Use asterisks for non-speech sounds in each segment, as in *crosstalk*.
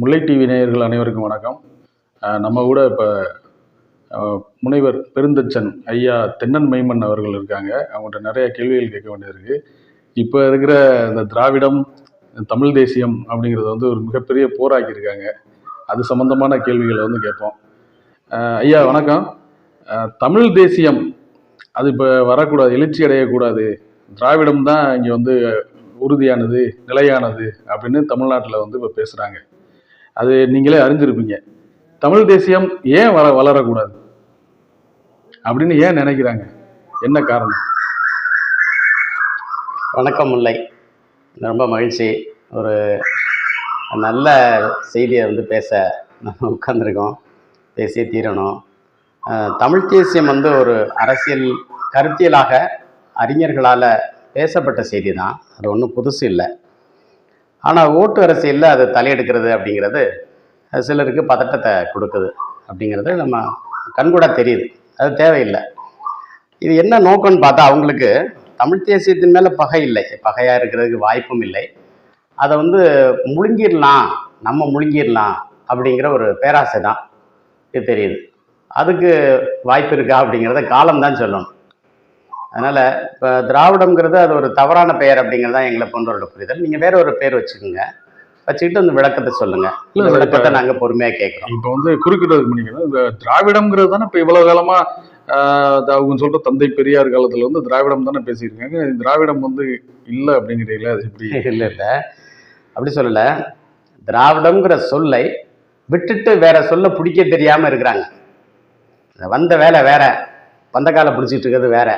முல்லை TV நேயர்கள் அனைவருக்கும் வணக்கம். நம்ம கூட இப்போ முனைவர் பெருந்தச்சன் ஐயா தென்னன் மைமன் அவர்கள் இருக்காங்க. அவங்கள்ட்ட நிறைய கேள்விகள் கேட்க வேண்டியது இப்போ இருக்கிற இந்த திராவிடம் தமிழ் தேசியம் அப்படிங்கிறது வந்து ஒரு மிகப்பெரிய போராக்கியிருக்காங்க அது சம்பந்தமான கேள்விகளை வந்து கேட்போம். ஐயா வணக்கம். தமிழ் தேசியம் அது இப்போ வரக்கூடாது எழுச்சி அடையக்கூடாது. திராவிடம் தான் இங்கே வந்து உறுதியானது நிலையானது அப்படின்னு தமிழ்நாட்டில் வந்து இப்போ பேசுகிறாங்க அது நீங்களே அறிஞ்சிருப்பீங்க. தமிழ் தேசியம் ஏன் வள வளரக்கூடாது? அப்படின்னு ஏன் நினைக்கிறாங்க? என்ன காரணம்? வணக்கம் முல்லை. ரொம்ப மகிழ்ச்சி. ஒரு நல்ல செய்தியை வந்து பேச நம்ம உட்காந்துருக்கோம் பேசியே தீரணும். தமிழ் தேசியம் வந்து ஒரு அரசியல் கருத்தியலாக அறிஞர்களால் பேசப்பட்ட செய்தி தான் அது ஒன்றும் புதுசு இல்லை. ஆனால் ஓட்டு அரசியலில் அது தலையெடுக்கிறது அப்படிங்கிறது சிலருக்கு பதட்டத்தை கொடுக்குது அப்படிங்கிறது நம்ம கண்கூட தெரியுது. அது தேவையில்லை. இது என்ன நோக்கம்னு பார்த்தா அவங்களுக்கு தமிழ் தேசியத்தின் மேலே பகை இல்லை. பகையாக இருக்கிறதுக்கு வாய்ப்பும் இல்லை. அதை வந்து முழுங்கிடலாம் நம்ம முழுங்கிடலாம் அப்படிங்கிற ஒரு பேராசை தான். இது தெரியுது. அதுக்கு வாய்ப்பு இருக்கா அப்படிங்கிறத காலம்தான் சொல்லணும். அதனால் இப்போ திராவிடம்ங்கிறது அது ஒரு தவறான பெயர் அப்படிங்கிறது தான் எங்களை போன்றவரோட புரிதல் நீங்கள் வேற ஒரு பேர் வச்சுக்கோங்க. வச்சுக்கிட்டு அந்த விளக்கத்தை சொல்லுங்கள் இல்ல இந்த விளக்கத்தை நாங்கள் பொறுமையாக கேட்குறோம். இப்போ வந்து குறுக்கிடுறது பண்ணிக்கணும் இந்த திராவிடம்ங்கிறது தானே இப்போ இவ்வளோ காலமாக அவங்க சொல்கிற தந்தை பெரியார் காலத்தில் வந்து திராவிடம் தானே பேசியிருக்காங்க. திராவிடம் வந்து இல்லை அப்படிங்கிறீங்களா அது எப்படி? *laughs* இல்லை இல்லை. அப்படி சொல்லலை. திராவிடம்ங்கிற சொல்லை விட்டுட்டு வேற சொல்ல பிடிக்க தெரியாமல் இருக்கிறாங்க. வந்த வேலை வேற. வந்த காலை பிடிச்சிட்டு இருக்கிறது வேற.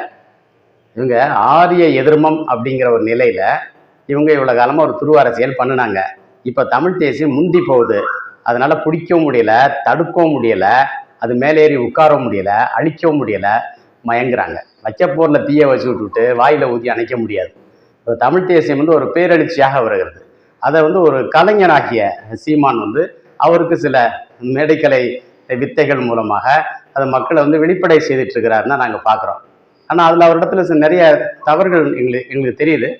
இவங்க ஆரிய எதிர்மம் அப்படிங்கிற ஒரு நிலையில் இவங்க இவ்வளோ காலமாக ஒரு துருவ அரசியல் பண்ணினாங்க. இப்போ தமிழ் தேசியம் முந்தி போகுது. அதனால் பிடிக்கவும் முடியல தடுக்கவும் முடியல அது மேலேறி உட்காரவும் முடியல அழிக்கவும் முடியல மயங்குறாங்க. வச்சப்போரில் தீயை வச்சு விட்டுவிட்டு வாயில் ஊற்றி அணைக்க முடியாது. இப்போ தமிழ் தேசியம் வந்து ஒரு பேரெழுச்சியாக வருகிறது. அதை வந்து ஒரு கலைஞனாகிய சீமான் வந்து அவருக்கு சில மேடைக்கலை வித்தைகள் மூலமாக அதை மக்களை வந்து வெளிப்படை செய்துட்டு இருக்கிறாருன்னா நாங்கள் பார்க்குறோம் ஆனால் அதில் அவரிடத்துல சில நிறைய தவறுகள் எங்களுக்கு எங்களுக்கு தெரியுது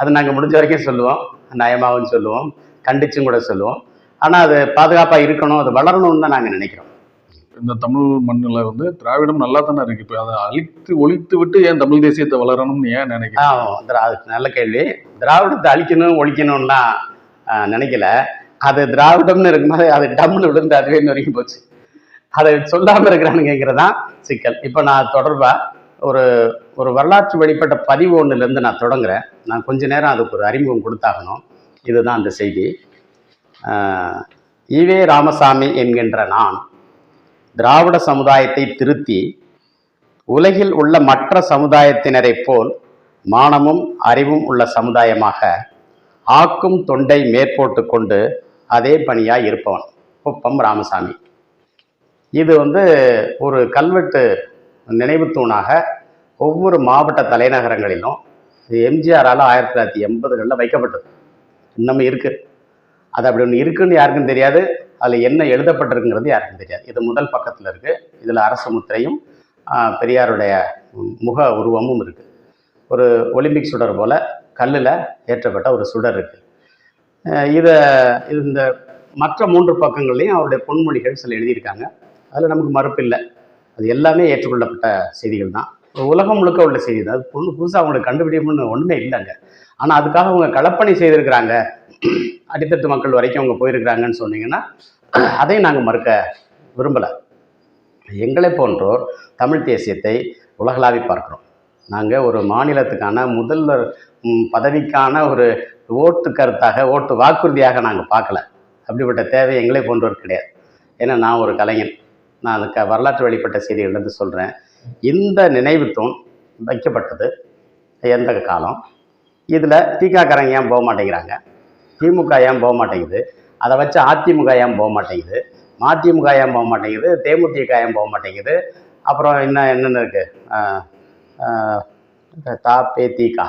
அது நாங்கள் முடிஞ்ச வரைக்கும் சொல்லுவோம். நயமாகவும் சொல்லுவோம். கண்டிச்சும் கூட சொல்லுவோம். ஆனால் அது பாதுகாப்பாக இருக்கணும் அது வளரணும்னு தான் நாங்கள் நினைக்கிறோம். இந்த தமிழ் மண்ணில் வந்து திராவிடம் நல்லா தானே இருக்கு. இப்போ அதை அழித்து ஒழித்து விட்டு ஏன் தமிழ் தேசியத்தை வளரணும்னு ஏன் நினைக்கிறேன் நல்ல கேள்வி. திராவிடத்தை அழிக்கணும் ஒழிக்கணும்லாம் நினைக்கல. அது திராவிடம்னு இருக்கும்போது அது டம்னு விழுந்து அதுவே வரைக்கும் போச்சு. அதை சொல்லாமல் இருக்கிறானுங்கிறது தான் சிக்கல். இப்போ நான் தொடர்பாக ஒரு ஒரு வரலாற்று வழிபட்ட பதிவு ஒன்றுலேருந்து நான் தொடங்குறேன். நான் கொஞ்ச நேரம் அதுக்கு ஒரு அறிமுகம் கொடுத்தாகணும். இதுதான் அந்த செய்தி. ஈவே ராமசாமி என்கின்ற நான் திராவிட சமுதாயத்தை திருத்தி உலகில் உள்ள மற்ற சமுதாயத்தினரைப் போல் மானமும் அறிவும் உள்ள சமுதாயமாக ஆக்கும் தொண்டை மேற்போட்டு கொண்டு அதே பணியாக இருப்பவன். குப்பம் ராமசாமி. இது வந்து ஒரு கல்வெட்டு நினைவு தூணாக ஒவ்வொரு மாவட்ட தலைநகரங்களிலும் எம்ஜிஆரால் ஆயிரத்தி தொள்ளாயிரத்தி எண்பதுகளில் வைக்கப்பட்டது. இன்னமும் இருக்குது அது அப்படி ஒன்று இருக்குன்னு யாருக்கும் தெரியாது. அதில் என்ன எழுதப்பட்டிருக்குங்கிறது யாருக்கும் தெரியாது. இது முதல் பக்கத்தில் இருக்குது இதில் அரசு முத்திரையும் பெரியாருடைய முக உருவமும் இருக்குது ஒரு ஒலிம்பிக் சுடர் போல் கல்லில் ஏற்றப்பட்ட ஒரு சுடர் இருக்குது இதை இந்த மற்ற மூன்று பக்கங்கள்லையும் அவருடைய பொன்மொழிகள் சில எழுதியிருக்காங்க. அதில் நமக்கு மறுப்பில்லை அது எல்லாமே ஏற்றுக்கொள்ளப்பட்ட செய்திகள் தான் உலகம் முழுக்க உள்ள செய்தி தான் அது புது புதுசாக அவங்களுக்கு கண்டுபிடிக்கணும்னு ஒன்றுமே இல்லைங்க. ஆனால் அதுக்காக அவங்க களப்பணி செய்திருக்கிறாங்க. அடித்தட்டு மக்கள் வரைக்கும் அவங்க போயிருக்கிறாங்கன்னு சொன்னீங்கன்னா அதையும் நாங்கள் மறுக்க விரும்பலை. எங்களை போன்றோர் தமிழ் தேசியத்தை உலகளாவி பார்க்குறோம். நாங்கள் ஒரு மாநிலத்துக்கான முதல்வர் பதவிக்கான ஒரு ஓட்டு கருத்தாக ஓட்டு வாக்குறுதியாக நாங்கள் பார்க்கல. அப்படிப்பட்ட தேவை எங்களை போன்றோர் கிடையாது. ஏன்னா நான் ஒரு கலைஞன். நான் அதுக்கு வரலாற்று வழிபட்ட செய்திகள்லேருந்து சொல்கிறேன் இந்த நினைவு தூண் வைக்கப்பட்டது எந்த காலம்? இதில் திகாக்காரங்க ஏன் போக மாட்டேங்கிறாங்க? திமுக ஏன் போக மாட்டேங்குது? அதை வச்சு அதிமுக ஏன் போக மாட்டேங்குது? மதிமுக ஏன் போக மாட்டேங்குது? தேமுதிக ஏன் போக மாட்டேங்குது? அப்புறம் என்ன என்னென்ன இருக்குது தா பே தீகா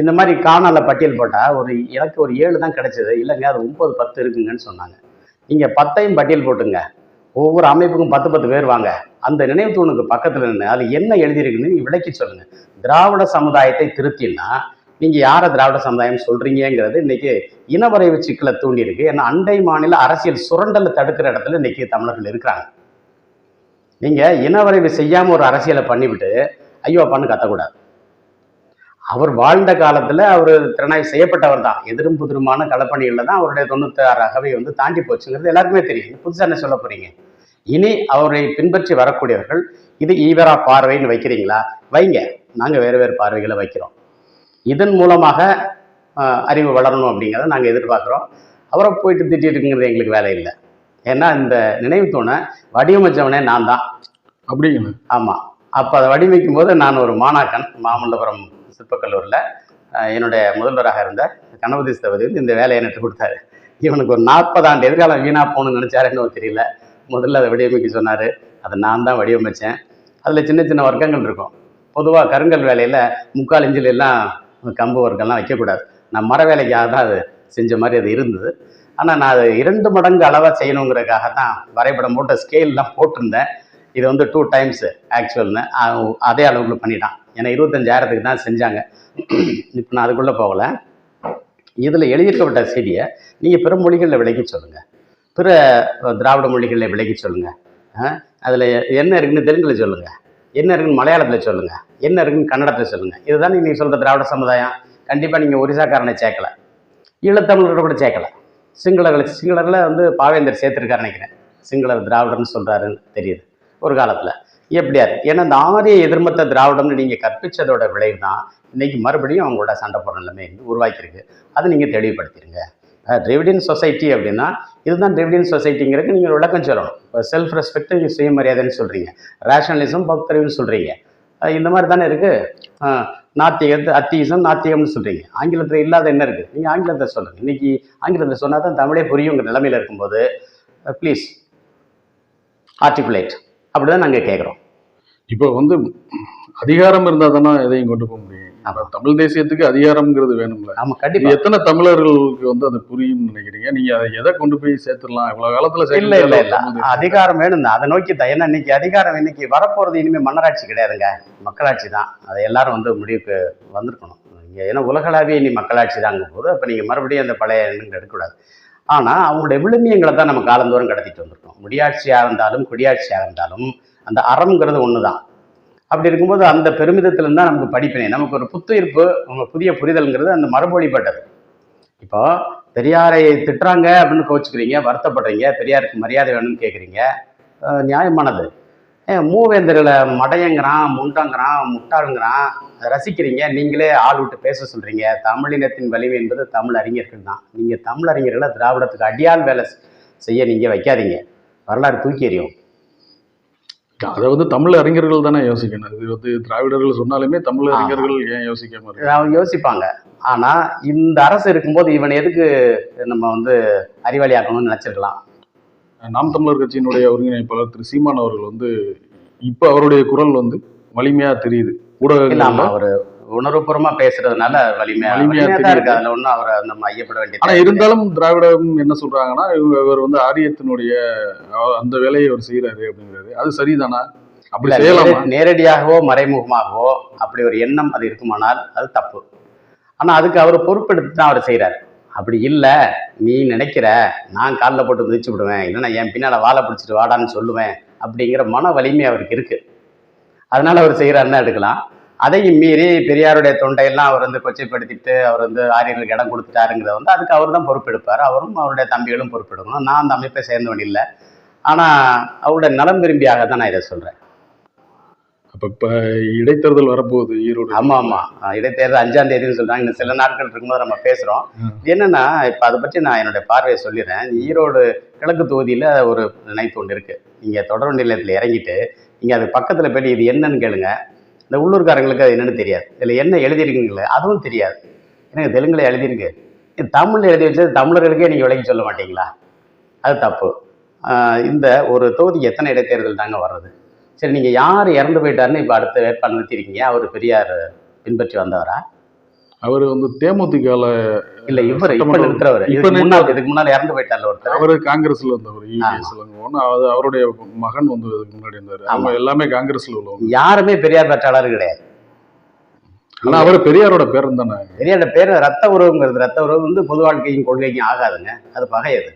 இந்த மாதிரி காணால பட்டியல் போட்டால் ஒரு எனக்கு ஒரு ஏழு தான் கிடச்சிது. இல்லைங்க அது ஒம்பது பத்து இருக்குங்கன்னு சொன்னாங்க. நீங்கள் பத்தையும் பட்டியல் போட்டுங்க. ஒவ்வொரு அமைப்புக்கும் பத்து பத்து பேர் வாங்க. அந்த நினைவு தூணுக்கு பக்கத்தில் நின்று அது என்ன எழுதியிருக்குன்னு விளக்கி சொல்லுங்கள் திராவிட சமுதாயத்தை திருத்தினா நீங்க யாரை திராவிட சமுதாயம் சொல்றீங்கங்கிறது இன்னைக்கு இனவரைவு சிக்கலை தூண்டியிருக்கு. ஏன்னா அண்டை மாநில அரசியல் சுரண்டலை தடுக்கிற இடத்துல இன்னைக்கு தமிழர்கள் இருக்கிறாங்க. நீங்க இனவரைவு செய்யாம ஒரு அரசியலை பண்ணிவிட்டு ஐயோ அப்பான்னு கத்தக்கூடாது. அவர் வாழ்ந்த காலத்துல அவர் திறனாய்வு செய்யப்பட்டவர் தான். எதிரும் புதிருமான களப்பணிகளில் தான் அவருடைய தொண்ணூத்தாறு அகவை வந்து தாண்டி போச்சுங்கிறது எல்லாருக்குமே தெரியும். புதுசா என்ன சொல்ல போறீங்க? இனி அவரை பின்பற்றி வரக்கூடியவர்கள் இது ஈவரா பார்வைன்னு வைக்கிறீங்களா? வைங்க. நாங்க வேறு வேறு பார்வைகளை வைக்கிறோம். இதன் மூலமாக அறிவு வளரணும் அப்படிங்கிறத நாங்கள் எதிர்பார்க்குறோம். அவரை போயிட்டு திட்டிட்டு இருக்குங்கிறது எங்களுக்கு வேலை இல்லை. ஏன்னா இந்த நினைவு தூணை வடிவமைச்சவனே நான் தான். அப்படிங்களா? ஆமாம் அப்போ அதை வடிவமைக்கும் போது நான் ஒரு மாணாக்கன் மாமல்லபுரம் சிற்பக்கல்லூரில் என்னுடைய முதல்வராக இருந்த கணபதி ஸ்தபதி வந்து இந்த வேலையை நட்டு கொடுத்தாரு. இவனுக்கு ஒரு நாற்பது ஆண்டு எதிர்காலம் வீணாக போகணும்னு நினச்சாருன்னு தெரியல. முதல்ல அதை வடிவமைக்க சொன்னார். அதை நான் தான் வடிவமைச்சேன். அதில் சின்ன சின்ன வர்க்கங்கள் இருக்கும். பொதுவாக கருங்கல் வேலையில் முக்கால் இஞ்சில் எல்லாம் கம்பு வர்க்கம்லாம் வைக்கக்கூடாது நான் மர வேலைக்காக தான் அது செஞ்ச மாதிரி அது இருந்தது. ஆனால் நான் அது இரண்டு மடங்கு அளவாக செய்யணுங்கிறதுக்காக தான் வரைபடம் போட்ட ஸ்கேல்லாம் போட்டிருந்தேன். இது வந்து டூ டைம்ஸ் ஆக்சுவல்னு அதே அளவுக்கு பண்ணிட்டான். ஏன்னா இருபத்தஞ்சாயிரத்துக்கு தான் செஞ்சாங்க. இப்போ நான் அதுக்குள்ளே போகலை. இதில் எழுதியிருக்கப்பட்ட செய்தியை நீங்கள் பிற மொழிகளில் விளக்கி சொல்லுங்கள் பிற திராவிட மொழிகளில் விளக்கி சொல்லுங்கள் அதில் என்ன இருக்குன்னு தெலுங்கில் சொல்லுங்கள் என்ன இருக்குன்னு மலையாளத்தில் சொல்லுங்கள் என்ன இருக்குன்னு கன்னடத்தில் சொல்லுங்கள் இதுதான் நீங்கள் சொல்கிற திராவிட சமுதாயம். கண்டிப்பாக நீங்கள் ஒரிசாக்காரனை சேர்க்கலை. ஈழத்தமிழரோட கூட சேர்க்கலை. சிங்களர்களை சிங்களரில் வந்து பாவேந்தர் சேர்த்துருக்காரு நினைக்கிறேன். சிங்களர் திராவிடர்னு சொல்கிறாருன்னு தெரியுது. ஒரு காலத்தில். எப்படியாரு ஏன்னா இந்த ஆரிய எதிர்மத்த திராவிடம்னு நீங்கள் கற்பிச்சதோட விளைவு தான் இன்னைக்கு மறுபடியும் அவங்களோட சண்டை போடுற நிலைமை உருவாக்கியிருக்கு. அதை நீங்கள் தெளிவுபடுத்திடுங்க டிரெவிடியன் சொசைட்டி அப்படின்னா இதுதான் டிரெவிடியன் சொசைட்டிங்கிறதுக்கு நீங்கள் விளக்கம் சொல்லணும். இப்போ செல்ஃப் ரெஸ்பெக்ட் நீங்கள் சுயமரியாதைன்னு சொல்கிறீங்க ரேஷனலிசம் பக்தறிவுன்னு சொல்கிறீங்க இந்த மாதிரி தானே இருக்குது நாத்திகத்து அத்தியிசம் நாத்திகம்னு சொல்கிறீங்க ஆங்கிலத்தில் இல்லாத என்ன இருக்குது நீங்கள் ஆங்கிலத்தை சொல்லுங்கள் இன்றைக்கி ஆங்கிலத்தில் சொன்னால் தான் தமிழே புரியுங்கிற நிலைமையில் இருக்கும்போது ப்ளீஸ் ஆர்டிகுலேட் அப்படி தான் நாங்கள் கேட்குறோம் இப்போ வந்து அதிகாரம் இருந்தா தானே எதையும் கொண்டு போக முடியும். தமிழ் தேசியத்துக்கு அதிகாரம்ங்கிறது வேணும்ல. ஆமாம் இது கண்டிப்பாக எத்தனை தமிழர்களுக்கு வந்து அது புரியும்னு நினைக்கிறீங்க? நீங்க அதை எதை கொண்டு போய் சேர்த்துடலாம்? இவ்வளவு காலத்துல இல்ல இல்ல இல்ல. அதிகாரம் வேணும் அதை நோக்கி தான். ஏன்னா இன்னைக்கு அதிகாரம் இன்னைக்கு வரப்போறது இனிமே மன்னராட்சி கிடையாதுங்க. மக்களாட்சி தான். அதை எல்லாரும் வந்து முடிவுக்கு வந்திருக்கணும். ஏன்னா உலகளாவிய இனி மக்களாட்சி தாங்க போது அப்ப நீங்க மறுபடியும் அந்த பழைய எண்ணங்கள் எடுக்கக்கூடாது. ஆனால் அவங்களுடைய விழுமியங்களை தான் நம்ம காலந்தோறும் கடத்திட்டு வந்திருக்கோம். முடியாட்சியாக இருந்தாலும் குடியாட்சியாக இருந்தாலும் அந்த அறம்ங்கிறது ஒன்று தான் அப்படி இருக்கும்போது அந்த பெருமிதத்துலேருந்து தான் நமக்கு படிப்பினை. நமக்கு ஒரு புத்துயிர்ப்பு புதிய புரிதல்ங்கிறது அந்த மரபொழிப்பட்டது இப்போ பெரியாரை திட்டுறாங்க அப்படின்னு கோச்சுக்கிறீங்க வருத்தப்படுறீங்க பெரியாருக்கு மரியாதை வேணும்னு கேட்குறீங்க நியாயமானது. மூவேந்தர்களை மடையங்கிறான் முண்டங்கிறான் முட்டாளுங்கிறான். அதை ரசிக்கிறீங்க நீங்களே ஆள் விட்டு பேச சொல்றீங்க. தமிழினத்தின் வலிமை என்பது தமிழ் அறிஞர்கள் தான். நீங்கள் தமிழ் அறிஞர்களை திராவிடத்துக்கு அடியால் வேலை செய்ய நீங்கள் வைக்காதீங்க. வரலாறு தூக்கி எறியும். அதை வந்து தமிழ் அறிஞர்கள் தானே யோசிக்கணும். இது வந்து திராவிடர்கள் சொன்னாலுமே தமிழ். அறிஞர்கள் ஏன் யோசிக்காம இருக்கு அவங்க யோசிப்பாங்க. ஆனால் இந்த அரசு இருக்கும்போது இவனை எதுக்கு நம்ம வந்து அறிவாளி ஆக்கணும்னு நினச்சிருக்கலாம்? நாம் தமிழர் கட்சியினுடைய ஒருங்கிணைப்பாளர் திரு சீமான் அவர்கள் வந்து இப்ப அவருடைய குரல் வந்து வலிமையா தெரியுது. ஊடகங்கள்ல இல்லாம அவர் உணர்வுபூர்வமா பேசுறதுனால வலிமையா வலிமையா. இருக்கு அதுல ஒன்றும் அவரை நம்ம ஐயப்பட வேண்டிய ஆனா. இருந்தாலும் திராவிடம் என்ன சொல்றாங்கன்னா இவர் வந்து ஆரியத்தினுடைய அந்த வேலையை அவர் செய்யறாரு அப்படிங்கிறாரு. அது சரிதானா? அப்படி செய்யலாமா? நேர- நேரடியாகவோ மறைமுகமாகவோ அப்படி ஒரு எண்ணம் அது இருக்குமானால் அது தப்பு. ஆனா அதுக்கு அவர் பொறுப்பெடுத்து தான் அவர் செய்றாரு. அப்படி இல்லை நீ நினைக்கிற நான் காலில் போட்டு மிதிச்சு விடுவேன் இல்லைன்னா என் பின்னால் வாழை பிடிச்சிட்டு வாடான்னு சொல்லுவேன் அப்படிங்கிற மன வலிமை அவருக்கு இருக்குது அதனால் அவர் செய்கிறாருன்னா எடுக்கலாம். அதையும் மீறி பெரியாருடைய தொண்டையெல்லாம் அவர் வந்து கொச்சைப்படுத்திட்டு அவர் வந்து ஆரியர்களுக்கு இடம் கொடுத்துட்டாருங்கிறத வந்து அதுக்கு அவர் தான் பொறுப்பெடுப்பார். அவரும் அவருடைய தம்பிகளும் பொறுப்பெடுக்கணும். நான் அந்த அமைப்பை சேர்ந்தவன் இல்லை. ஆனால் அவருடைய நலம் விரும்பியாக தான் நான் இதை சொல்கிறேன் அப்ப இப்ப இடைத்தேர்தல் வரப்போகுது ஈரோடு. ஆமா ஆமா. அஹ் இடைத்தேர்தல் அஞ்சாம் தேதின்னு சொல்றாங்க. இன்னும் சில நாட்கள் இருக்கும்போது நம்ம பேசுறோம். ம். இது என்னன்னா இப்ப அதை பற்றி நான் என்னுடைய பார்வையை சொல்லிடுறேன். ஈரோடு கிழக்கு தொகுதியில ஒரு நினைத்து ஒன்று இருக்கு. நீங்க தொடர் நிலையத்தில் இறங்கிட்டு நீங்க அது பக்கத்துல போய் இது என்னன்னு கேளுங்க. இந்த உள்ளூர்காரங்களுக்கு அது என்னன்னு தெரியாது. இதுல என்ன எழுதிருக்கீங்களே அதுவும் தெரியாது. எனக்கு தெலுங்குல எழுதியிருக்கு. தமிழ்ல எழுதி வச்சது தமிழர்களுக்கே நீங்க விளக்கி சொல்ல மாட்டீங்களா? அது தப்பு. இந்த ஒரு தொகுதிக்கு எத்தனை இடைத்தேர்தல் தாங்க வர்றது? சரி நீங்க யார் இறந்து போயிட்டாருன்னு இப்ப அடுத்த வேட்பாளர் நிறுத்திருக்கீங்க? அவர் பெரியார் பின்பற்றி வந்தவரா? அவர் வந்து தேமுதிகல இல்ல இவர் இப்ப இப்ப இதுக்கு முன்னாடி இதுக்கு இறந்து போயிட்டார்ல ஒருத்தர். அவரு காங்கிரஸ்ல இளங்கோவன் அது அவருடைய மகன் வந்து அதுக்கு முன்னாடி இருந்தாரு. அவங்க எல்லாமே காங்கிரஸ்ல உள்ளவங்க. யாருமே பெரியார் பெற்றாளர் கிடையாது. ஆனா அவர் பெரியாரோட பேரன் தானே. பெரியாரோட பேர் ரத்த உறவுங்கிறது ரத்த உறவு வந்து பொது வாழ்க்கையும் கொள்கைக்கும் ஆகாதுங்க. அது பகை அது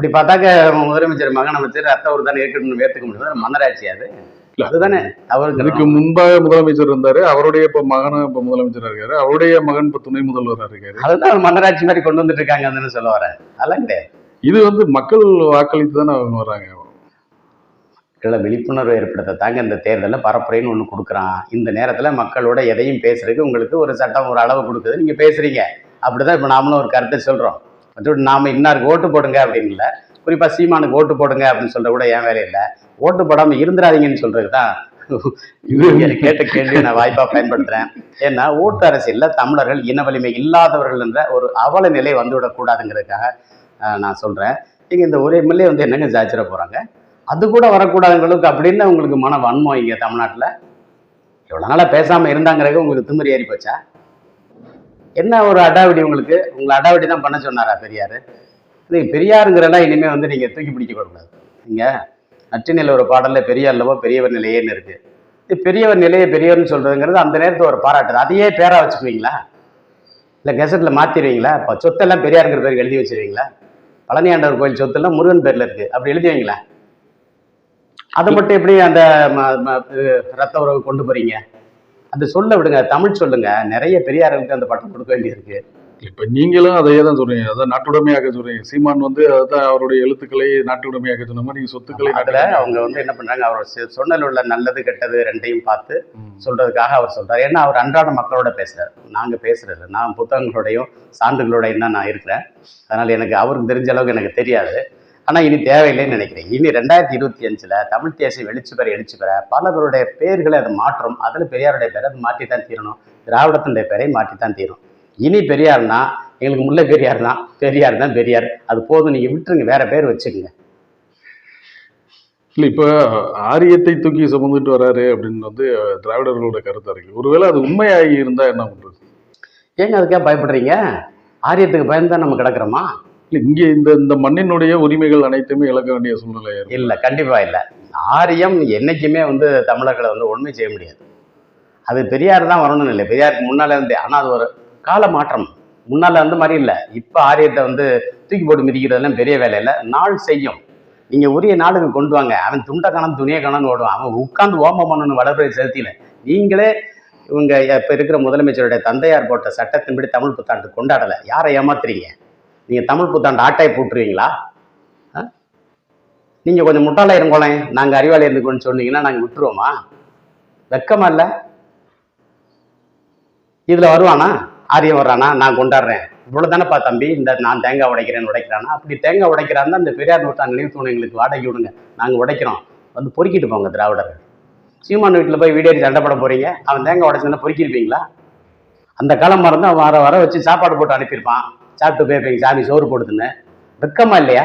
அப்படி பார்த்தாக்க முதலமைச்சர் மகன் அமைச்சர் ரத்த உறவு தானே இருக்கணும்னு ஏற்றுக்க முடியும். மன்னராட்சி அது. இல்ல. அதுதானே தவறு இதுக்கு முன்பாக முதலமைச்சர் இருந்தாரு அவருடைய இப்ப மகனும் இப்ப முதலமைச்சரா இருக்காரு அவருடைய மகன் இப்ப துணை முதல்வரா இருக்காரு. அதுதான் மன்னராட்சி மாதிரி கொண்டு வந்துட்டு இருக்காங்க சொல்ல வரேன். அதெல்லாம் கிடையாது இது வந்து மக்கள் வாக்களித்து தானே அவங்க வர்றாங்க மக்களை விழிப்புணர்வு ஏற்படுத்த தாங்க இந்த தேர்தலில் பரப்புரைன்னு ஒன்று கொடுக்குறான். இந்த நேரத்தில் மக்களோட எதையும் பேசுறதுக்கு உங்களுக்கு ஒரு சட்டம் ஒரு அளவு கொடுக்குது. நீங்கள் பேசுறீங்க. அப்படிதான் இப்போ நாமளும் ஒரு கருத்தை சொல்கிறோம் மற்றபடி நாம இன்னாருக்கு ஓட்டு போடுங்க அப்படின்னு இல்லை. குறிப்பாக சீமானுக்கு ஓட்டு போடுங்க அப்படின்னு சொல்ற கூட என் வேலை இல்லை ஓட்டு போடாமல் இருந்துடாதீங்கன்னு சொல்றது தான் எனக்கு கேட்ட கேள்வி நான் வாய்ப்பாக பயன்படுத்துகிறேன் ஏன்னா ஓட்டு அரசியலில் தமிழர்கள் இன வலிமை இல்லாதவர்கள் என்ற ஒரு அவல நிலை வந்துவிடக்கூடாதுங்கிறதுக்காக நான் சொல்கிறேன் இங்கே இந்த ஒரு எம்எல்ஏ வந்து என்னங்க ஜாச்சிட போகிறாங்க அது கூட வரக்கூடாதுங்களுக்கு அப்படின்னு உங்களுக்கு மன வன்மம் இங்கே தமிழ்நாட்டில். எவ்வளோ நாளாக பேசாமல் இருந்தாங்கிறது உங்களுக்கு திமிரி ஏறி போச்சா என்ன ஒரு அடாவடி உங்களுக்கு? உங்களை அடாவடி தான் பண்ண சொன்னாரா பெரியார்? இது பெரியாருங்கிறலாம் இனிமேல் வந்து நீங்கள் தூக்கி பிடிக்க கூடாது. நீங்கள் நற்றினில் ஒரு பாடலில் பெரியார் இல்லவோ பெரியவர் நிலையேன்னு இருக்கு. இது பெரியவர் நிலையை பெரியவர்னு சொல்றதுங்கிறது அந்த நேரத்தில் ஒரு பாராட்டு. அதையே பேரா வச்சுக்குவீங்களா? இல்லை கெசட்டில் மாற்றிடுவீங்களா இப்போ சொத்தெல்லாம் பெரியாருங்கிற பேருக்கு எழுதி வச்சிருவீங்களா? பழனி ஆண்டவர் கோயில் சொத்தெல்லாம் முருகன் பேர்ல இருக்கு. அப்படி எழுதி வைங்களா அதை மட்டும் எப்படி அந்த ரத்த உறவு கொண்டு போறீங்க? அந்த சொல்ல விடுங்க தமிழ் சொல்லுங்க. நிறைய பெரியார்களுக்கு அந்த பட்டம் கொடுக்க வேண்டியிருக்கு. இப்ப நீங்களும் அதையே தான் சொல்றீங்க. அதான் நாட்டுடைமையாக்க சொல்றீங்க. சீமான் வந்து அதான் அவருடைய எழுத்துக்களை நாட்டுடைமையாக்க சொன்ன மாதிரி நீங்க சொத்துக்களை அதுல அவங்க வந்து என்ன பண்றாங்க அவர் சொ- சொன்னதில் உள்ள நல்லது கெட்டது ரெண்டையும் பார்த்து. சொல்றதுக்காக அவர் சொல்றாரு. ஏன்னா அவர் அன்றாட மக்களோட பேசுறாரு. நாங்க பேசுறது நான் புத்தகங்களோடையும் சான்றுகளோடையும் தான் நான் இருக்கிறேன். அதனால எனக்கு அவருக்கு தெரிஞ்ச அளவுக்கு எனக்கு தெரியாது. ஆனா இனி தேவையில்லைன்னு நினைக்கிறேன். இனி ரெண்டாயிரத்தி இருபத்தி அஞ்சுல தமிழ் தேசியம் எழுச்சி பெற எழுச்சி பெற பலருடைய பெயர்களை அது மாற்றும். அதுல பெரியாருடைய பேரை அது மாற்றித்தான் தீரணும். திராவிடத்தினுடைய பேரை மாற்றித்தான் தீரும். இனி பெரியார்னா எங்களுக்கு முல்லை பெரியார் தான் பெரியார் தான் பெரியார். அது போதும். நீங்க விட்டுருங்க. வேற பேர் வச்சுக்கோங்க. இல்ல இப்ப ஆரியத்தை தூக்கி சுமந்துட்டு வராரு அப்படின்னு வந்து திராவிடர்களோட கருத்தா இருக்கு ஒருவேளை அது உண்மையாகி இருந்தா என்ன பண்றது? ஏங்க அதுக்காக பயப்படுறீங்க? ஆரியத்துக்கு பயந்து தான் நம்ம கிடக்குறோமா? இங்கே இந்த இந்த மண்ணினுடைய உரிமைகள் அனைத்துமே இழக்க வேண்டிய சூழ்நிலை இல்லை கண்டிப்பாக இல்லை. ஆரியம் என்னைக்குமே வந்து தமிழர்களை வந்து ஒன்றுமே செய்ய முடியாது. அது பெரியார் தான் வரணும்னு இல்லை. பெரியாருக்கு முன்னால் இருந்தே ஆனால் அது ஒரு கால மாற்றம். முன்னால் அந்த மாதிரி இல்லை. இப்போ ஆரியத்தை வந்து தூக்கி போட்டு மிதிக்கிறதெல்லாம் பெரிய வேலை இல்லை. நாள் செய்யும். நீங்கள் உரிய நாளுக்கு கொண்டு வாங்க. அவன் துண்டை கணம் துணியை கணம்னு ஓடுவான். அவன் உட்காந்து ஓமம் பண்ணணும் வளர்ப்புறை செலுத்தியில். நீங்களே இவங்க இப்போ இருக்கிற முதலமைச்சருடைய தந்தையார் போட்ட சட்டத்தின்படி தமிழ் புத்தாண்டு கொண்டாடலை. யாரை ஏமாத்துறீங்க? நீங்கள் தமிழ் புத்தாண்டு ஆட்டாய் போட்டுருவீங்களா? ஆ? கொஞ்சம் முட்டாளா இருங்கோளேன் நாங்கள் அறிவாளி இருந்துக்கோன்னு சொன்னீங்கன்னா நாங்கள் விட்டுருவோமா? வெக்கமா இல்லை? இதில் வருவானா? ஆரியம் வர்றானா? நான் கொண்டாடுறேன். இவ்வளோ தானேப்பா தம்பி இந்த நான் தேங்காய் உடைக்கிறேன் உடைக்கிறானா? அப்படி தேங்காய் உடைக்கிறான்னா அந்த பெரியார் நூற்றாண்டு நினைவு தூணை எங்களுக்கு வாடகை விடுங்க. நாங்கள் உடைக்கிறோம். வந்து பொறுக்கிட்டு போங்க திராவிடர். சீமான் வீட்டில் போய் வீடேறி சண்டை போட போறீங்க? அவன் தேங்காய் உடைச்சுன்னா பொறுக்கிருப்பீங்களா? அந்த காலம் மறந்து அவன் வர வர வச்சு சாப்பாடு போட்டு அனுப்பியிருப்பான். சாப்பிட்டு போயிருப்பீங்க சாமி சோறு போடுதுன்னு. வெக்கமா இல்லையா?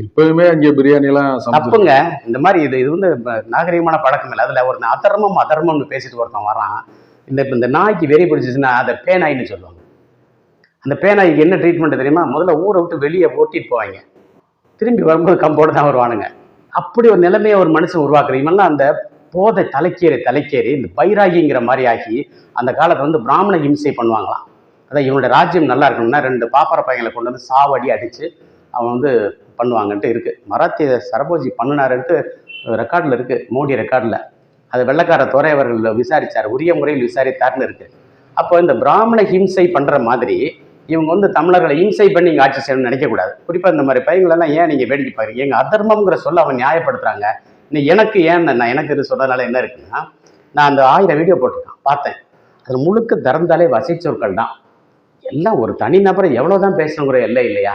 இப்பவுமே அங்க பிரியாணி எல்லாம் சமைச்சு தப்புங்க. இந்த மாதிரி இது இது வந்து நாகரிகமான பழக்கம் இல்லை. அதுல ஒரு அதர்மம் அதர்மம்னு பேசிட்டு ஒருத்தன் வரான். இந்த இப்ப இந்த நாய்க்கு வெறி பிடிச்சிச்சுன்னா அதை பேனாயின்னு சொல்லுவாங்க. அந்த பேனாய்க்கு என்ன ட்ரீட்மெண்ட் தெரியுமா? முதல்ல ஊரை விட்டு வெளியே ஓட்டிட்டு போவாங்க. திரும்பி வரும்போது கம்போடு தான் வருவானுங்க. அப்படி ஒரு நிலைமையை ஒரு மனுஷன் உருவாக்குறீங்க இவன்லாம் அந்த போதை தலைக்கேறி தலைக்கேறி இந்த பைராகிங்கிற மாதிரி ஆக்கி அந்த காலத்துல வந்து பிராமண ஹிம்சை பண்ணுவாங்களாம். அதான் இவங்களோட ராஜ்யம் நல்லா இருக்கணும்னா ரெண்டு பாப்பர பையங்களை கொண்டு வந்து சாவடி அடித்து அவன் வந்து பண்ணுவாங்கன்ட்டு இருக்குது மராத்திய சரபோஜி பண்ணினாருன்ட்டு ரெக்கார்டில் இருக்குது மோடி ரெக்கார்டில் அது வெள்ளக்கார துறை அவர்கள் விசாரிச்சார் உரிய முறையில் விசாரித்தார்னு இருக்குது அப்போ இந்த பிராமண ஹிம்சை பண்ணுற மாதிரி இவங்க வந்து தமிழர்களை ஹிம்சை பண்ணி இங்கே ஆட்சி செய்யணும்னு நினைக்கக்கூடாது. குறிப்பாக இந்த மாதிரி பையங்களெல்லாம் ஏன் நீங்கள் வேடிக்கை பாருங்க எங்கள் அதர்மம்ங்கிற சொல்ல அவன் நியாயப்படுத்துகிறாங்க இன்னும் எனக்கு ஏன் நான் எனக்கு இது சொல்கிறதுனால என்ன இருக்குன்னா நான் அந்த ஆயிரம் வீடியோ போட்டிருக்கேன் பார்த்தேன். அது முழுக்க திறந்தாலே வசைச்சொற்கள் தான். எல்லாம் ஒரு தனிநபரை எவ்வளோதான் பேசணுங்கிற எல்லை இல்லையா?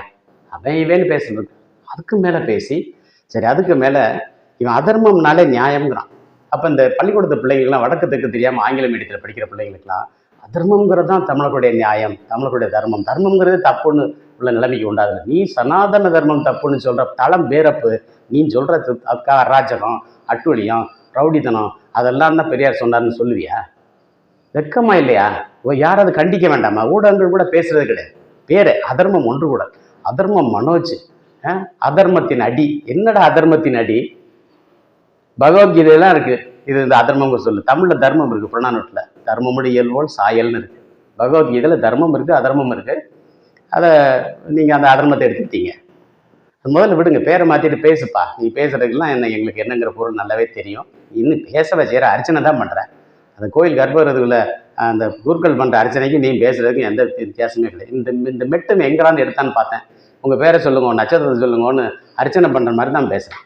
அவன் இவன் பேசணும் அதுக்கு மேலே பேசி சரி அதுக்கு மேலே இவன் அதர்மம்னாலே நியாயம்ங்கிறான். அப்போ இந்த பள்ளிக்கூடத்து பிள்ளைங்களுக்குலாம் வடக்கு தெற்கு தெரியாமல் ஆங்கில மீடியத்தில் படிக்கிற பிள்ளைங்களுக்குலாம் அதர்மங்கிறது தான் தமிழர்களுடைய நியாயம் தமிழர்களுடைய தர்மம். தர்மங்கிறது தப்புன்னு உள்ள நிலைமைக்கு உண்டாகுது நீ சனாதன தர்மம் தப்புன்னு சொல்கிற தளம் வேறப்பு. நீ சொல்கிற அக்கா அராஜகம் அட்டுழியம் ரவுடித்தனம் அதெல்லாம் தான் பெரியார் சொன்னார்னு சொல்லுவியா? வெக்கமா இல்லையா? ஓ யாராவது கண்டிக்க வேண்டாமா? ஊடகங்கள் கூட பேசுறது கிடையாது. பேரு அதர்மம் ஒன்று கூட. அதர்மம் மனோஜ் அதர்மத்தின் அடி. என்னடா அதர்மத்தின் அடி? பகவத்கீதையெல்லாம் இருக்கு. இது இந்த அதர்மம் சொல்லு. தமிழில் தர்மம் இருக்குது புறநானூற்றில் தர்மமுடி இயல்போல் சாயல்னு இருக்குது பகவத்கீதையில் தர்மம் இருக்குது அதர்மம் இருக்குது அதை நீங்கள் அந்த அதர்மத்தை எடுத்துக்கிட்டீங்க. முதல்ல விடுங்க. பேரை மாற்றிட்டு பேசுப்பா. நீ பேசுறதுக்கெல்லாம் என்ன எங்களுக்கு என்னங்கிற பொருள் நல்லாவே தெரியும். இன்னும் பேச வச்சுற அர்ச்சனை தான் பண்ணுறேன் அந்த கோயில் கர்ப்பகிரகத்துக்குள்ள அந்த குருக்கள் பண்ணுற அர்ச்சனைக்கு நீ பேசுறதுக்கு எந்த வித்தியாசமே கிடையாது இந்த இந்த மெட்டும் எங்கடான்னு எடுத்தான்னு பார்த்தேன். உங்கள் பேரை சொல்லுங்க நட்சத்திரத்தை சொல்லுங்கன்னு அர்ச்சனை பண்ணுற மாதிரி தான் பேசுகிறேன்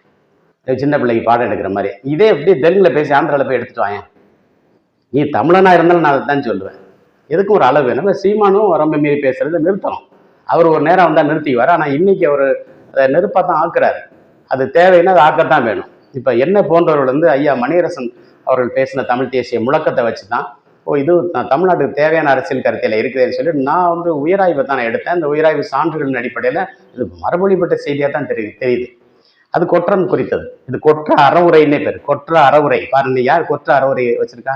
சின்ன பிள்ளைக்கு பாடம் எடுக்கிற மாதிரி. இதே எப்படி தெலுங்கில் பேசி ஆந்திராவில் போய் எடுத்துட்டு வாங்க நீ தமிழனாக இருந்தாலும் நான் அதை தான் சொல்லுவேன். எதுக்கும் ஒரு அளவு? வேணும் சீமானும் ரொம்ப மீறி பேசுகிறது நிறுத்தணும். அவர் ஒரு நேரம் வந்தால் நிறுத்திக்குவார். ஆனால் இன்றைக்கி அவர் அதை நெருப்பாக தான் ஆக்குறாரு. அது தேவைன்னா அது ஆக்கத்தான் வேணும். இப்போ என்ன போன்றவர்கள் வந்து ஐயா மணியரசன் அவர்கள் பேசின தமிழ் தேசிய முழக்கத்தை வச்சு தான் ஓ இது தமிழ்நாட்டுக்கு தேவையான அரசியல் கருத்தியில் இருக்குதுன்னு சொல்லி நான் வந்து உயராய்வை தான் எடுத்தேன். அந்த உயராய்வு சான்றுகளின் அடிப்படையில் இது மரபொழிப்பட்ட செய்தியாக தான் தெரியுது. தெரியுது அது கொற்றம் குறித்தது. இது கொற்ற அறவுரைன்னே பேர். கொற்ற அறவுரை. பாருங்க யார் கொற்ற அறவுரை வச்சிருக்கா?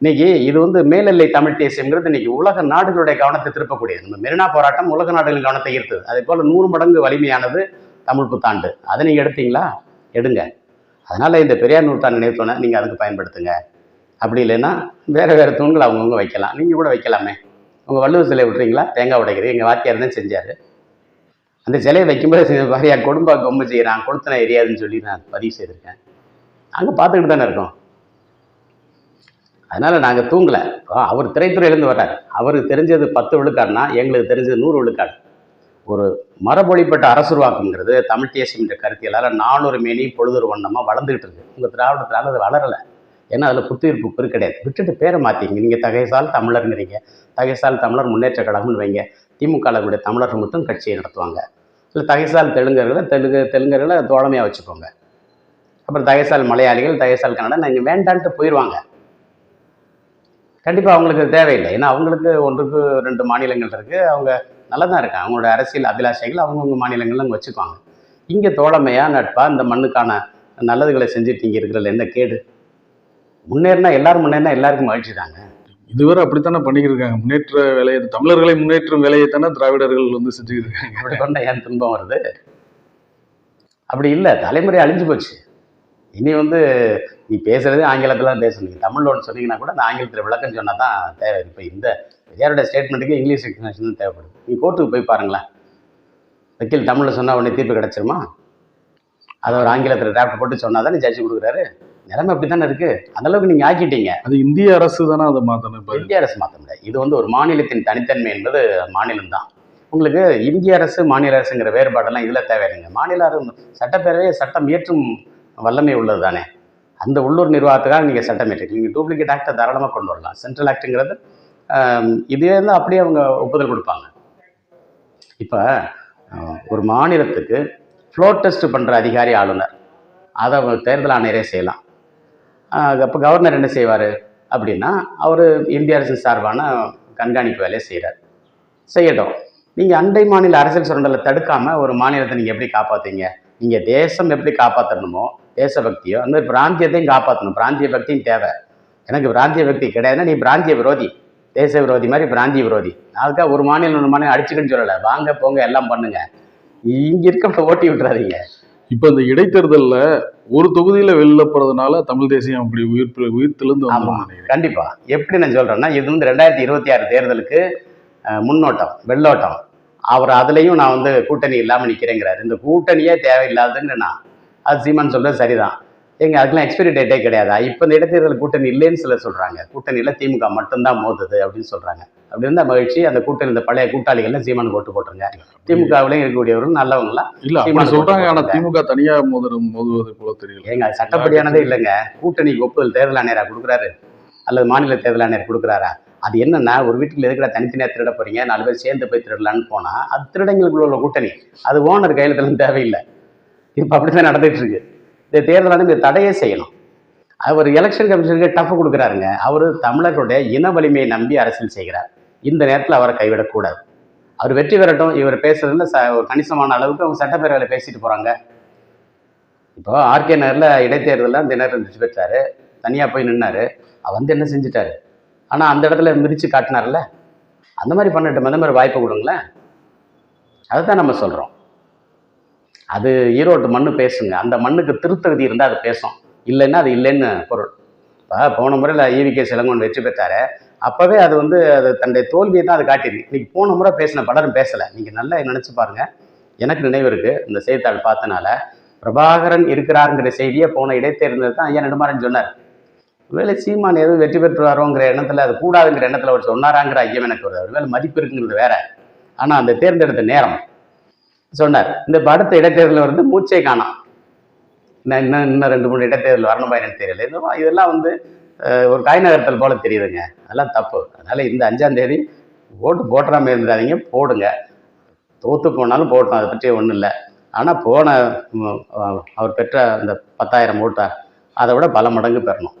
இன்னைக்கு இது வந்து மேலெல்லை தமிழ் தேசியங்கிறது இன்னைக்கு உலக நாடுகளுடைய கவனத்தை திருப்பக்கூடியது. நம்ம மெரினா போராட்டம் உலக நாடுகளின் கவனத்தை ஈர்த்தது. அதே போல நூறு மடங்கு வலிமையானது தமிழ் புத்தாண்டு. அதை நீங்கள் எடுத்தீங்களா? எடுங்க. அதனால் இந்த பெரியார் நூற்றாண்டு நினைவுத்தோணை நீங்கள் அதுக்கு பயன்படுத்துங்க. அப்படி இல்லைன்னா வேறு வேறு தூண்கள் அவங்கவுங்க வைக்கலாம். நீங்கள் கூட வைக்கலாமே. உங்கள் வள்ளுவர் சிலை விட்றீங்களா தேங்காய் உடைக்கிறீங்க எங்கள் வாத்தியார் தான் செஞ்சார்? அந்த சிலையை வைக்கும்போது பாரியா மாதிரியா குடும்ப கொம்பு செய்கிறான் கொளுத்தனை எரியாதுன்னு சொல்லி நான் பதிவு செய்திருக்கேன். அங்கே பார்த்துக்கிட்டு தானே இருக்கோம். அதனால் நாங்கள் தூங்கலை. அவர் திரைத்துறையிலேருந்து வர்றார். அவருக்கு தெரிஞ்சது பத்து விழுக்காடுனா எங்களுக்கு தெரிஞ்சது நூறு விழுக்காடு. ஒரு மரபொழிப்பட்ட அரசுருவாக்கம்ங்கிறது தமிழ் தேசியம் என்ற கருத்தியலால் நானூறு மேனி பொழுதொரு வண்ணமாக வளர்ந்துக்கிட்டு இருக்கு. உங்கள் திராவிடத்தால் அது வளரலை. ஏன்னா அதில் புத்துயிர்ப்பு பெரு கிடையாது. விட்டுட்டு பேரை மாற்றிங்க நீங்கள் தகைசால் தமிழருங்கிறீங்க. தகைசால் தமிழர் முன்னேற்ற கழகம்னு வைங்க. திமுகவுடைய தமிழர்கள் மட்டும் கட்சியை நடத்துவாங்க. இல்லை தகைசால் தெலுங்கர்களை தெலுங்கு தெலுங்கர்களை தோழமையாக வச்சுக்கோங்க. அப்புறம் தகைசால் மலையாளிகள் தகைசால் கன்னடா நீங்கள் வேண்டான்ட்டு போயிடுவாங்க கண்டிப்பாக அவங்களுக்கு தேவையில்லை. ஏன்னா அவங்களுக்கு ஒன்றுக்கு ரெண்டு மாநிலங்கள் இருக்குது அவங்க நல்லா தான் இருக்காங்க. அவங்களோட அரசியல் அபிலாஷைகள் அவங்கவுங்க மாநிலங்கள்ல அங்கே வச்சுக்குவாங்க. இங்கே தோழமையா நட்பா இந்த மண்ணுக்கான நல்லதுகளை செஞ்சுட்டு இங்கே இருக்கிறதுல என்ன கேடு? முன்னேறினா எல்லாரும் முன்னேறினா எல்லாருக்கும் மகிழ்ச்சி தாங்க. இதுவரை அப்படித்தானே பண்ணிக்கிட்டு இருக்காங்க முன்னேற்ற வேலையை தமிழர்களை முன்னேற்றும் வேலையை தானே திராவிடர்கள் வந்து செஞ்சுக்கிட்டு இருக்காங்க அப்படி கொண்ட ஏன் துன்பம் வருது? அப்படி இல்லை. தலைமுறை அழிஞ்சு போச்சு. இனி வந்து நீ பேசுறதே ஆங்கிலத்தில் தான் பேசணும். நீங்கள் தமிழில் ஒன்று சொன்னீங்கன்னா கூட அந்த ஆங்கிலத்தில் விளக்கம் சொன்னால் தான் தேவை. இப்போ இந்த பெரியாரோட ஸ்டேட்மெண்ட்டுக்கு இங்கிலீஷ் எக்ஸ்பிளேஷன் தேவைப்படுது? நீ கோர்ட்டுக்கு போய் பாருங்களேன். வக்கீல் தமிழில் சொன்னால் உடனே தீர்ப்பு கிடச்சிருமா? அதை ஒரு ஆங்கிலத்தில் டிராஃப்ட் போட்டு சொன்னால் தானே ஜட்ஜி கொடுக்குறாரு. நிலைமை அப்படி தானே இருக்குது அந்தளவுக்கு நீங்கள் ஆக்கிட்டீங்க. அது இந்திய அரசு தானே அதை மாற்றணும் இந்திய அரசு மாற்ற முடியாது. இது வந்து ஒரு மாநிலத்தின் தனித்தன்மை என்பது மாநிலம்தான் உங்களுக்கு இந்திய அரசு மாநில அரசுங்கிற வேறுபாடெல்லாம் இதில் தேவையில்லைங்க. மாநில அரசு சட்டப்பேரவை சட்டம் இயற்றும் வல்லமை உள்ளது தானே. அந்த உள்ளூர் நிர்வாகத்துக்காக நீங்கள் சட்டம் இயற்றி நீங்கள் டூப்ளிகேட் ஆக்டை தாராளமாக கொண்டு வரலாம். சென்ட்ரல் ஆக்ட்டுங்கிறது ஆம், இதே இருந்தால் அப்படியே அவங்க ஒப்புதல் கொடுப்பாங்க. இப்போ ஒரு மாநிலத்துக்கு ஃப்ளோர் டெஸ்ட் பண்ணுற அதிகாரி ஆளுநர் அதை அவங்க தேர்தல் ஆணையரே செய்யலாம். அப்போ கவர்னர் என்ன செய்வார்? அப்படின்னா அவர் இந்திய அரசின் சார்பான கண்காணிப்பு வேலையை செய்கிறார் செய்யட்டும். நீங்கள் அண்டை மாநில அரசியல் சுரண்டலை தடுக்காமல் ஒரு மாநிலத்தை நீங்கள் எப்படி காப்பாற்றுவீங்க நீங்கள் தேசம் எப்படி காப்பாற்றணுமோ தேசபக்தியோ அந்த பிராந்தியத்தையும் காப்பாற்றணும் பிராந்திய பக்தியும் தேவை. எனக்கு பிராந்திய பக்தி கிடையாதுன்னா நீ பிராந்திய விரோதி. தேச விரோதி மாதிரி பிராந்திய விரோதி. அதுக்காக ஒரு மாநிலம் ஒரு மாநிலம் அடிச்சுக்கன்னு சொல்லலை. வாங்க போங்க எல்லாம் பண்ணுங்க. இங்கே இருக்க ஓட்டி விட்டுறாதீங்க. இப்போ இந்த இடைத்தேர்தல்ல ஒரு தொகுதியில வெளில போறதுனால தமிழ் தேசியம் அப்படி உயிர் உயிர்த்திலிருந்து ஆமா. வந்து நினைக்கிறேன். கண்டிப்பா. எப்படி நான் சொல்றேன்னா இது வந்து ரெண்டாயிரத்தி இருபத்தி ஆறு தேர்தலுக்கு முன்னோட்டம் வெள்ளோட்டம். அவர் அதுலயும் நான் வந்து கூட்டணி இல்லாம நிக்கிறேங்கிறாரு. இந்த கூட்டணியே தேவையில்லாதுன்னு நான் அது சீமான் சொல்றது சரிதான். ஏங்க அதுக்கெல்லாம் எக்ஸ்பைரி டேட்டே கிடையாதா? இப்போ இந்த இடைத்தேர்தல் கூட்டணி இல்லைன்னு சிலர் சொல்றாங்க. கூட்டணியில திமுக மட்டும்தான் மோதுது அப்படின்னு சொல்றாங்க. அப்படி இருந்தா மகிழ்ச்சி. அந்த கூட்டணி இந்த பழைய கூட்டாளிகள்லாம் சீமானுக்கு ஓட்டு போட்டுருங்க. திமுகவிலையும் இருக்கக்கூடியவர்கள் நல்லவங்களாம் இல்ல சொல்றாங்க. ஆனா திமுக தனியா மோதும் மோதுவது போல தெரியல. ஏங்க சட்டப்படியானதே இல்லைங்க. கூட்டணிக்கு ஒப்புதல் தேர்தல் ஆணையரா கொடுக்குறாரு? அல்லது மாநில தேர்தல் ஆணையர் கொடுக்குறாரா? அது என்னன்னா ஒரு வீட்டுக்குள்ள இருக்கிற தனித்தனியாக திருட போறீங்க? நாலு பேர் சேர்ந்து போய் திருடலான்னு போனா அது திருடங்களுக்குள்ள உள்ள கூட்டணி. அது ஓனர் கையெழுத்துலாம் தேவையில்லை. இப்போ அப்படிதான் நடந்துட்டு இருக்கு. இந்த தேர்தல் வந்து இந்த தடையே செய்யணும். அவர் எலெக்ஷன் கமிஷனுக்கு டஃப் கொடுக்குறாருங்க. அவர் தமிழர்களுடைய இன வலிமையை நம்பி அரசியல் செய்கிறார். இந்த நேரத்தில் அவரை கைவிடக்கூடாது. அவர் வெற்றி பெறட்டும். இவர் பேசுறதுல ச ஒரு கணிசமான அளவுக்கு அவங்க சட்டப்பேரவையில் பேசிட்டு போகிறாங்க இப்போ ஆர்கே நகரில் இடைத்தேர்தலில் தினர் வெற்றி பெற்றாரு. தனியாக போய் நின்னார். அவர் வந்து என்ன செஞ்சுட்டாரு? ஆனால் அந்த இடத்துல மிதிச்சு காட்டினார்ல. அந்த மாதிரி பண்ணட்டும். அந்த மாதிரி வாய்ப்பு கொடுங்களேன். அதை தான் நம்ம சொல்கிறோம் அது ஈரோட்டு மண்ணு பேசுங்க. அந்த மண்ணுக்கு திருத்தகுதி இருந்தால் அது பேசும். இல்லைன்னா அது இல்லைன்னு பொருள். இப்போ போன முறையில் ஈவிகே சிலங்கோன் வெற்றி பெற்றாரு. அப்போவே அது வந்து அது தன்னுடைய தோல்வியை தான் அது காட்டியிருக்கு இன்றைக்கி போன முறை பேசின பலரும் பேசலை. நீங்கள் நல்லா நினச்சி பாருங்கள் எனக்கு நினைவு இருக்குது இந்த செய்தித்தாள் பார்த்தனால பிரபாகரன் இருக்கிறாருங்கிற செய்தியை போன இடைத்தேர்ந்தது தான் ஐயா நெடுமாறன் சொன்னார். ஒருவேளை சீமான் எதுவும் வெற்றி பெற்றுவாரோங்கிற எண்ணத்தில் அது கூடாதுங்கிற எண்ணத்தில் அவர் சொன்னாராங்கிற ஐயம் எனக்கு வருது. ஒருவேளை மதிப்பு இருக்குங்கிறது வேற. ஆனால் அந்த தேர்ந்தெடுத்த நேரம் சொன்னார். இந்த அடுத்த இடைத்தேர்தலில் வந்து மூச்சே காணாம் இன்னும் இன்னும் இன்னும் ரெண்டு மூணு இடைத்தேர்தல் வரணுமா என்னன்னு தெரியல. இதெல்லாம் இதெல்லாம் வந்து ஒரு காய் நகர்த்தல் போல தெரியுதுங்க. அதெல்லாம் தப்பு. அதனால இந்த அஞ்சாம் தேதி ஓட்டு போட்டுறாம இருந்துடாதீங்க. போடுங்க. தோத்து போனாலும் போட்டோம் அதை பற்றி ஒன்றும் இல்லை. ஆனால் போன அவர் பெற்ற அந்த பத்தாயிரம் ஓட்டை அதை விட பல மடங்கு பெறணும்.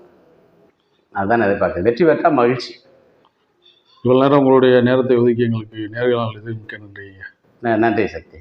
அதுதான் எதிர்பார்க்குறேன். வெற்றி பெற்றால் மகிழ்ச்சி. இவ்வளவு நேரம் உங்களுடைய நேரத்தை ஒதுக்கி எங்களுக்கு நேர்காணல் இது மிக்க நன்றிங்க. நன்றி சக்தி.